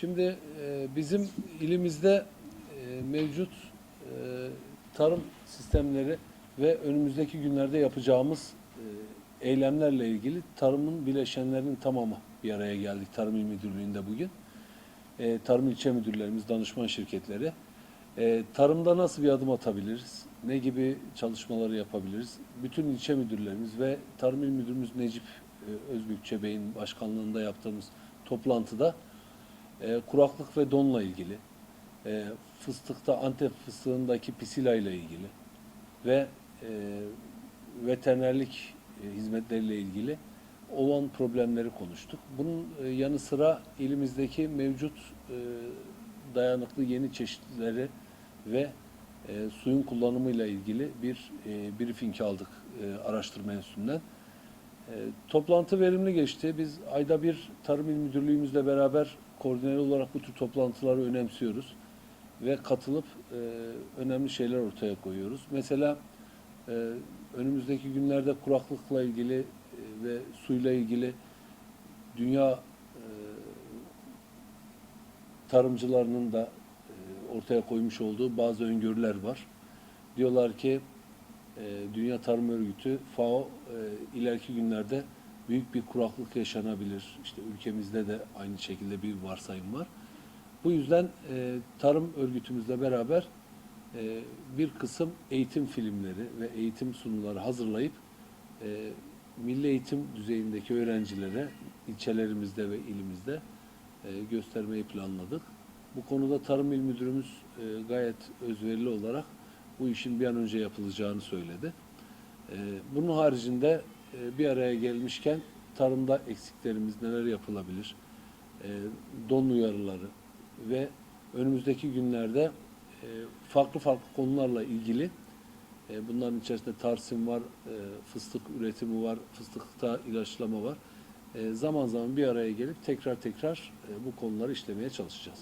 Şimdi e, bizim ilimizde e, mevcut e, tarım sistemleri ve önümüzdeki günlerde yapacağımız e, eylemlerle ilgili tarımın bileşenlerinin tamamı bir araya geldik Tarım İl Müdürlüğü'nde bugün. E, tarım ilçe müdürlerimiz, danışman şirketleri. E, tarımda nasıl bir adım atabiliriz? Ne gibi çalışmaları yapabiliriz? Bütün ilçe müdürlerimiz ve Tarım İl Müdürümüz Necip e, Özbükçe Bey'in başkanlığında yaptığımız toplantıda e, kuraklık ve donla ilgili, e, fıstıkta Antep fıstığındaki pisila ilgili ve e, veterinerlik e, hizmetleriyle ilgili olan problemleri konuştuk. Bunun e, yanı sıra ilimizdeki mevcut e, dayanıklı yeni çeşitleri ve e, suyun kullanımıyla ilgili bir e, briefing aldık e, araştırma enstitüsünden. E, toplantı verimli geçti. Biz ayda bir Tarım İl Müdürlüğümüzle beraber koordineli olarak bu tür toplantıları önemsiyoruz ve katılıp e, önemli şeyler ortaya koyuyoruz. Mesela e, önümüzdeki günlerde kuraklıkla ilgili e, ve suyla ilgili dünya e, tarımcılarının da e, ortaya koymuş olduğu bazı öngörüler var. Diyorlar ki e, Dünya Tarım Örgütü FAO e, ileriki günlerde büyük bir kuraklık yaşanabilir. İşte ülkemizde de aynı şekilde bir varsayım var. Bu yüzden e, tarım örgütümüzle beraber e, bir kısım eğitim filmleri ve eğitim sunumları hazırlayıp e, milli eğitim düzeyindeki öğrencilere ilçelerimizde ve ilimizde e, göstermeyi planladık. Bu konuda Tarım İl Müdürümüz e, gayet özverili olarak bu işin bir an önce yapılacağını söyledi. E, bunun haricinde bir araya gelmişken tarımda eksiklerimiz neler yapılabilir, e, don uyarıları ve önümüzdeki günlerde e, farklı farklı konularla ilgili e, bunların içerisinde tarsim var, e, fıstık üretimi var, fıstıkta ilaçlama var. E, zaman zaman bir araya gelip tekrar tekrar e, bu konuları işlemeye çalışacağız.